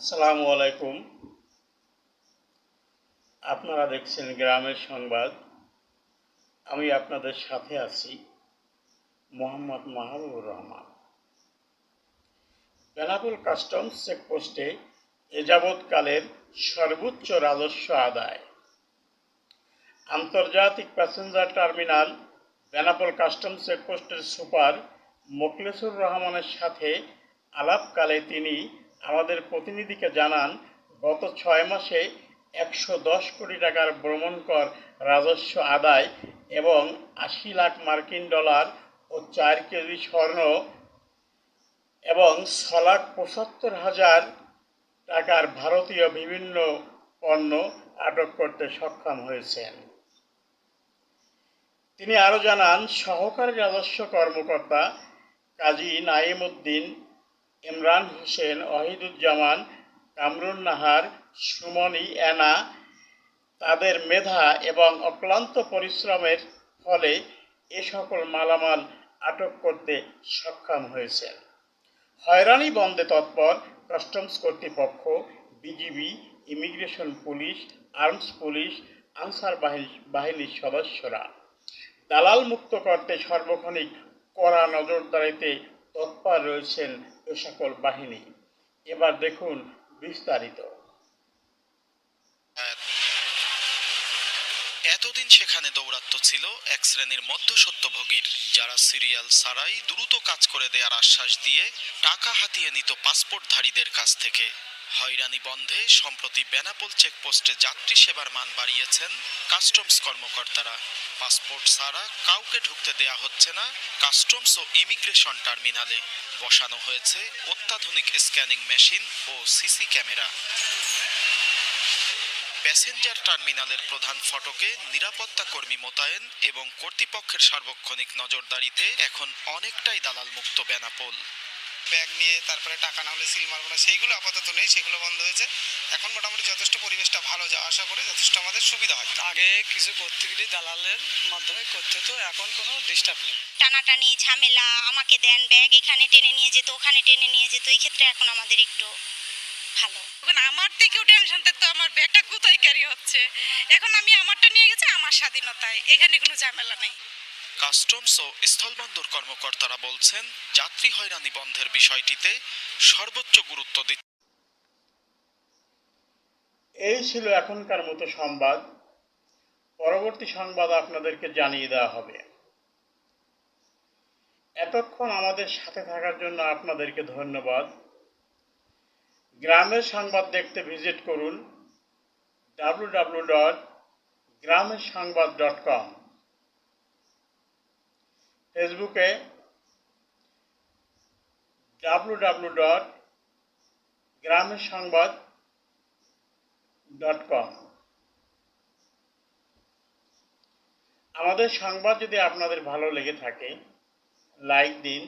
আসসালামু আলাইকুম। আপনারা দেখছেন গ্রামের সংবাদ। আমি আপনাদের সাথে আছি মোহাম্মদ মাহবুবুর রহমান। বেনাপুল কাস্টমস চেকপোস্টে এ যাবৎকালের সর্বোচ্চ রাজস্ব আদায়। আন্তর্জাতিক প্যাসেঞ্জার টার্মিনাল বেনাপোল কাস্টমস চেকপোস্টের সুপার মোখলেসুর রহমানের সাথে আলাপকালে তিনি আমাদের প্রতিনিধিকে জানান, গত ছয় মাসে একশো দশ কোটি টাকার ভ্রমণ কর রাজস্ব আদায় এবং আশি লাখ মার্কিন ডলার ও চার কেজি স্বর্ণ এবং ছ লাখ পঁচাত্তর হাজার টাকার ভারতীয় বিভিন্ন পণ্য আটক করতে সক্ষম হয়েছেন। তিনি আরও জানান, সহকারী রাজস্ব কর্মকর্তা কাজী নাইম উদ্দিন ইমরান হোসেন, ওয়াহিদুজ্জামান, কামরুন নাহার, সুমনি অ্যানা তাদের মেধা এবং অক্লান্ত পরিশ্রমের ফলে এ সকল মালামাল আটক করতে সক্ষম হয়েছেন। হয়রানি বন্ধে তৎপর কাস্টমস কর্তৃপক্ষ, BGB, immigration police, arms police, Ansar বাহিনী, বাহিনীর সদস্যরা। দালাল মুক্ত করতে সর্বক্ষণিক কড়া নজরদারিতে তৎপর রয়েছেন সকল বাহিনী, এবার দেখুন বিস্তারিত। এতদিন সেখানে দৌরাত্ম ছিল এক শ্রেণির মধ্যসত্যভোগীর যারা সিরিয়াল ছাড়াই দ্রুত কাজ করে দেওয়ার আশ্বাস দিয়ে টাকা হাতিয়ে নিত পাসপোর্টধারীদের কাছ থেকে। হয়রানি বন্ধে, সম্প্রতি বেনাপোল চেকপোস্টে যাত্রী সেবার মান বাড়িয়েছেন কাস্টমস কর্মকর্তারা। পাসপোর্ট ছাড়া কাউকে ঢুকতে দেয়া হচ্ছে না। কাস্টমস ও ইমিগ্রেশন টার্মিনালে বসানো হয়েছে অত্যাধুনিক স্ক্যানিং মেশিন ও সিসি ক্যামেরা। প্যাসেঞ্জার টার্মিনালের প্রধান ফটকে নিরাপত্তা কর্মী মোতায়েন এবং কর্তৃপক্ষের সার্বক্ষণিক নজরদারিতে এখন অনেকটাই দালাল মুক্ত বেনাপোল। ব্যাগ নিয়ে তারপরে টাকা না হলে সিল মারবো না সেইগুলো আপাতত নেই সেগুলো বন্ধ হয়েছে। এখন মোটামুটি যথেষ্ট পরিবেশটা ভালো যাওয়া আশা করে যথেষ্ট আমাদের সুবিধা হয়। আগে কিছু করতে গেলে দালালের মাধ্যমে করতে হতো এখন কোনো ডিস্টার্ব নেই। টানাটানি ঝামেলা আমাকে দেন ব্যাগ এখানে টেনে নিয়ে যেত ওখানে টেনে নিয়ে যেত এই ক্ষেত্রে এখন আমাদের একটু ভালো। এখন আমার থেকেও টেনশন থাকতো আমার ব্যাগটা কোথায় ক্যারি হচ্ছে? এখন আমি আমারটা নিয়ে গেছি আমার স্বাধীনতায় এখানে কোনো ঝামেলা নেই। কাস্টমস ও স্থলবন্দর কর্মকর্তারা বলছেন, যাত্রী হয়রানি বন্ধের বিষয়টিতে সর্বোচ্চ গুরুত্ব দিচ্ছে এই ছিল এখনকার মতো সংবাদ। পরবর্তী সংবাদ আপনাদেরকে জানিয়ে দেওয়া হবে। এতক্ষণ আমাদের সাথে থাকার জন্য আপনাদেরকে ধন্যবাদ। গ্রামের সংবাদ দেখতে ভিজিট করুন। ডাব্লু ডাব্লু ডট গ্রামের সংবাদ ডট কম ফেসবুকে ডাব্লু ডাব্লু ডট গ্রামের সংবাদ ডট কম আমাদের সংবাদ যদি আপনাদের ভালো লেগে থাকে লাইক দিন।